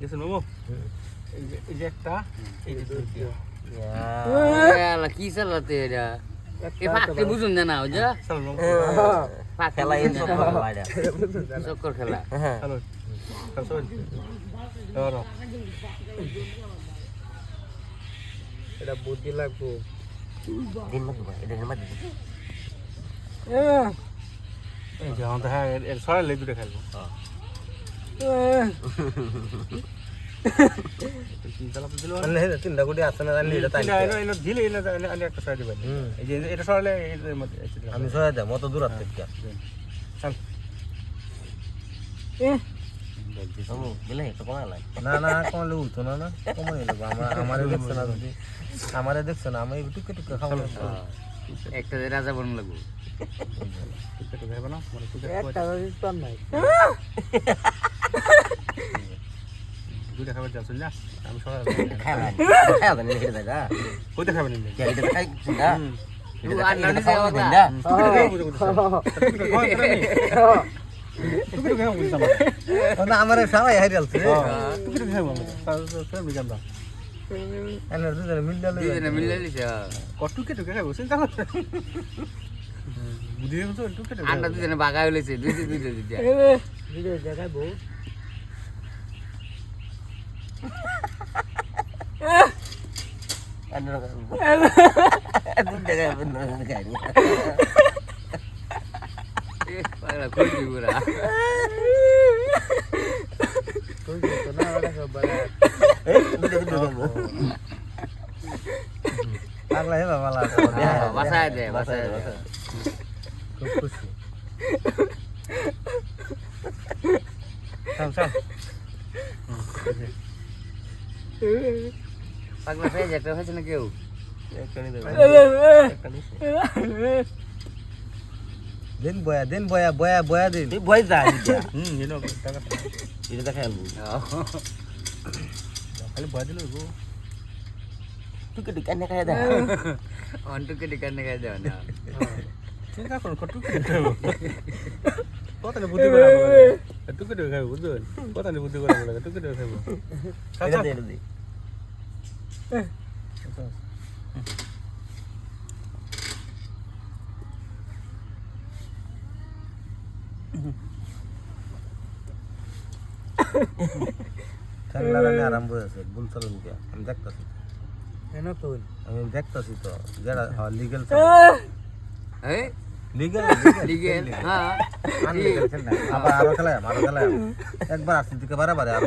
গেছেন মামু এই যে একটা এই যে এলা কি চালাতে এটা? এ ফাঁকতে বুঝুন না না ফাঁক খেলা চক্কর খেলা চলো এটা বুদ্ধি লাগবো। দিন মত এটা দিন মত এই যে আমাদের হ্যাঁ এর সরাইলে দুটো খেলব। দিল তিনটা আছে না জানি এটা দিলে একটা সরাই দিবেন। এই যে এটা আমি দেব দূর চল না না কমলে উঠতো না লাগবো। আমার আমারে দেখছে না যদি আমারে দেখছে না আমি টুকে টুকে খাব একটা রাজা বন লাগবো। একটা খাবার যাচ্ছেন না আমি সরাই খেলা খেলা দিন এটা দাদা কোথায় খাবেন না কে এটা খাই না? না। না আমারে সবাই হারিয়ালছে দা এনে দুজনে মিললে দুজনে মিলে লিছে কত টিকেট খাব চিন্তা ano ano Punta ka ba nun kanya? Eh, para kultura. Kultura na wala sa balat. Eh, hindi ka mo. Ang lahi ba wala ko. Basa deh, basa deh. Kupus. Sam, sam. Hmm, দিন বয়া দিন বয়া বয়া বয়া দিন। বয়া যা এটা এটা খেলবো খালি বয়া দিলে হইব টুকে টুকে খাই দেখা অন টুকে টুকে খাই দেওয়া না ঠিক আছে কত টুকে কত বুদ্ধি বলা টিকেট খাবো বুঝলেন কত বুদ্ধি করে টিকেট খাবো এটা দে এটা দে ঠ্যাংলা রানে আরম্ভ হয়েছে ভুল চলুন কে আমি দেখতাছি কেন তুই আমি দেখতাছি তো যেটা লিগেল এই লিগেল লিগেল হ্যাঁ আবার আরও খেলায় আরও খেলায় একবার আসছি দিকে বারে বারে আর